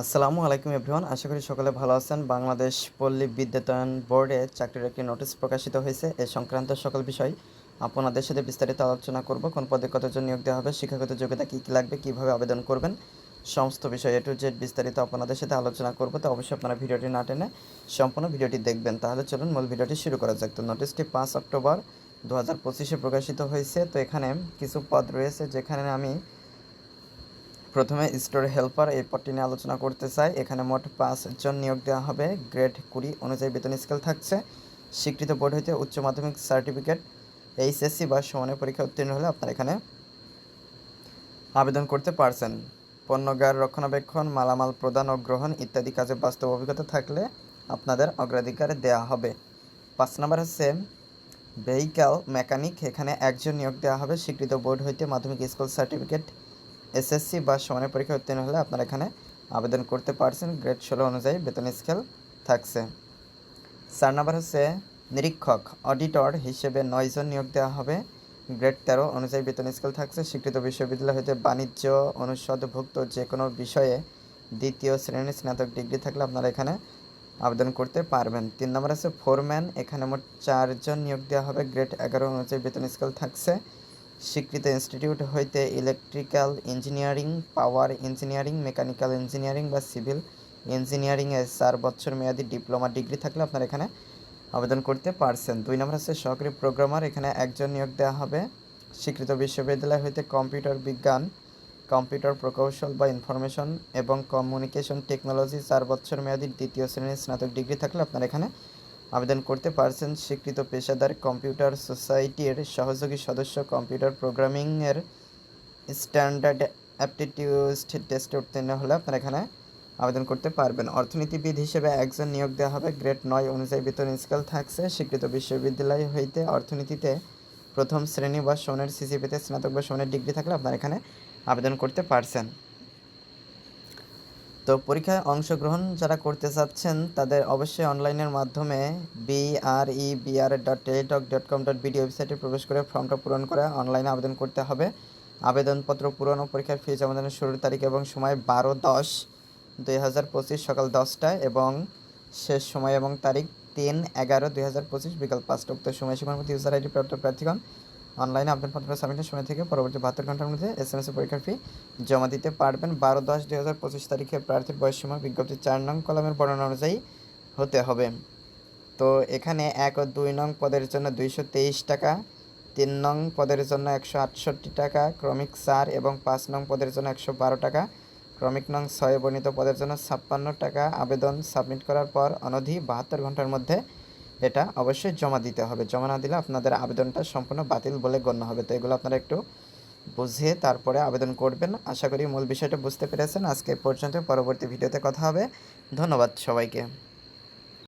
আসসালামু আলাইকুম এভরিওয়ান, আশা করি সকলে ভালো আছেন। বাংলাদেশ পল্লী বিদ্যুতায়ন বোর্ডে চাকরির একটি নোটিশ প্রকাশিত হয়েছে। এ সংক্রান্ত সকল বিষয় আপনাদের সাথে বিস্তারিত আলোচনা করব। কোন পদে কতজন নিয়োগ দেওয়া হবে, শিক্ষাগত যোগ্যতা কী কী লাগবে, কীভাবে আবেদন করবেন, সমস্ত বিষয় এ টু জেড বিস্তারিত আপনাদের সাথে আলোচনা করব। তো অবশ্যই আপনারা ভিডিওটি না টেনে সম্পূর্ণ ভিডিওটি দেখবেন। তাহলে চলুন মূল ভিডিওটি শুরু করা যাক। তো নোটিশটি পাঁচ অক্টোবর দু হাজার পঁচিশে প্রকাশিত হয়েছে। তো এখানে কিছু পদ রয়েছে যেখানে আমি প্রথমে স্টোর হেল্পার এই পদটি নিয়ে আলোচনা করতে চাই। এখানে মোট পাঁচজন নিয়োগ দেওয়া হবে। গ্রেড কুড়ি অনুযায়ী বেতন স্কেল থাকছে। স্বীকৃত বোর্ড হইতে উচ্চ মাধ্যমিক সার্টিফিকেট, এইচএসসি বা সমানের পরীক্ষা উত্তীর্ণ হলে আপনারা এখানে আবেদন করতে পারছেন। পণ্যগার রক্ষণাবেক্ষণ, মালামাল প্রদান ও গ্রহণ ইত্যাদি কাজে বাস্তব অভিজ্ঞতা থাকলে আপনাদের অগ্রাধিকার দেওয়া হবে। পাঁচ নম্বর হচ্ছে ভেহিক্যাল মেকানিক এখানে একজন নিয়োগ দেওয়া হবে। স্বীকৃত বোর্ড হইতে মাধ্যমিক স্কুল সার্টিফিকেট এসএসসি বা সমানের পরীক্ষা উত্তীর্ণ হলে আপনারা এখানে আবেদন করতে পারছেন। গ্রেড ষোলো অনুযায়ী বেতন স্কেল থাকছে। চার নাম্বার হচ্ছে নিরীক্ষক। অডিটর হিসেবে নয়জন নিয়োগ দেওয়া হবে। গ্রেড তেরো অনুযায়ী বেতন স্কেল থাকছে। স্বীকৃত বিশ্ববিদ্যালয় হতে বাণিজ্য অনুষদভুক্ত যে কোনো বিষয়ে দ্বিতীয় শ্রেণির স্নাতক ডিগ্রি থাকলে আপনারা এখানে আবেদন করতে পারবেন। তিন নম্বর আছে ফোরম্যান এখানে মোট চারজন নিয়োগ দেওয়া হবে। গ্রেড এগারো অনুযায়ী বেতন স্কেল থাকছে। স্বীকৃত ইনস্টিটিউট হইতে electrical engineering, power engineering, mechanical engineering বা সিভিল ইঞ্জিনিয়ারিংয়ে চার বছর মেয়াদী ডিপ্লোমা ডিগ্রি থাকলে আপনারা এখানে আবেদন করতে পারছেন। দুই নম্বর হচ্ছে সহকারী প্রোগ্রামার, এখানে একজন নিয়োগ দেওয়া হবে। স্বীকৃত বিশ্ববিদ্যালয় হইতে কম্পিউটার বিজ্ঞান, কম্পিউটার প্রকৌশল বা ইনফরমেশন এবং কমিউনিকেশন টেকনোলজি চার বছর মেয়াদী দ্বিতীয় শ্রেণির স্নাতক ডিগ্রি থাকলে আপনারা এখানে আবেদন করতে পারছেন স্বীকৃত পেশাদার কম্পিউটার সোসাইটির সহযোগী সদস্য কম্পিউটার প্রোগ্রামিংয়ের স্ট্যান্ডার্ড অ্যাপটিটিউড টেস্টে উত্তীর্ণ হলে আপনারা এখানে আবেদন করতে পারবেন। অর্থনীতিবিদ হিসেবে একজন নিয়োগ দেওয়া হবে। গ্রেড নয় অনুযায়ী বেতন স্কেল থাকছে। স্বীকৃত বিশ্ববিদ্যালয় হইতে অর্থনীতিতে প্রথম শ্রেণি বা সনের সিসিপিতে স্নাতক বা সনের ডিগ্রি থাকলে আপনারা এখানে আবেদন করতে পারছেন। তো পরীক্ষায় অংশগ্রহণ যারা করতে চাচ্ছেন, তাদের অবশ্যই অনলাইনের মাধ্যমে BRE BR dot Teletalk dot com dot BD ওয়েবসাইটে প্রবেশ করে ফর্মটা পূরণ করে অনলাইনে আবেদন করতে হবে। আবেদনপত্র পূরণ ও পরীক্ষার ফি জমাদানের শুরুর তারিখ এবং সময় বারো দশ দুই হাজার পঁচিশ সকাল দশটায় এবং শেষ সময় এবং তারিখ তিন এগারো দুই হাজার পঁচিশ বিকাল পাঁচটা। উক্ত সময়সীমার মধ্যে ইউজার আইডি প্রাপ্ত প্রার্থীগণ অনলাইনে আবেদন আবেদনপত্র সাবমিটের সময় থেকে পরবর্তী বাহাত্তর ঘণ্টার মধ্যে এস এম এস পরীক্ষার ফি জমা দিতে পারবেন। বারো দশ দুই হাজার পঁচিশ তারিখে প্রার্থীর বয়স সময় বিজ্ঞপ্তি চার নং কলমের বর্ণনা অনুযায়ী হতে হবে। তো এখানে এক ও দুই নং পদের জন্য দুইশো তেইশ টাকা, তিন নং পদের জন্য একশো আটষট্টি টাকা, ক্রমিক চার এবং পাঁচ নং পদের জন্য একশো বারো টাকা, ক্রমিক নং ছয় বর্ণিত পদের জন্য ছাপ্পান্ন টাকা আবেদন সাবমিট করার পর অনধি বাহাত্তর ঘণ্টার মধ্যে এটা অবশ্যই জমা দিতে হবে। জমা না দিলে আপনাদের আবেদনটা সম্পূর্ণ বাতিল বলে গণ্য হবে। তো এগুলো আপনারা একটু বুঝিয়ে তারপরে আবেদন করবেন। আশা করি মূল বিষয়টা বুঝতে পেরেছেন। আজকে পর্যন্ত পরবর্তী ভিডিওতে কথা হবে। ধন্যবাদ সবাইকে।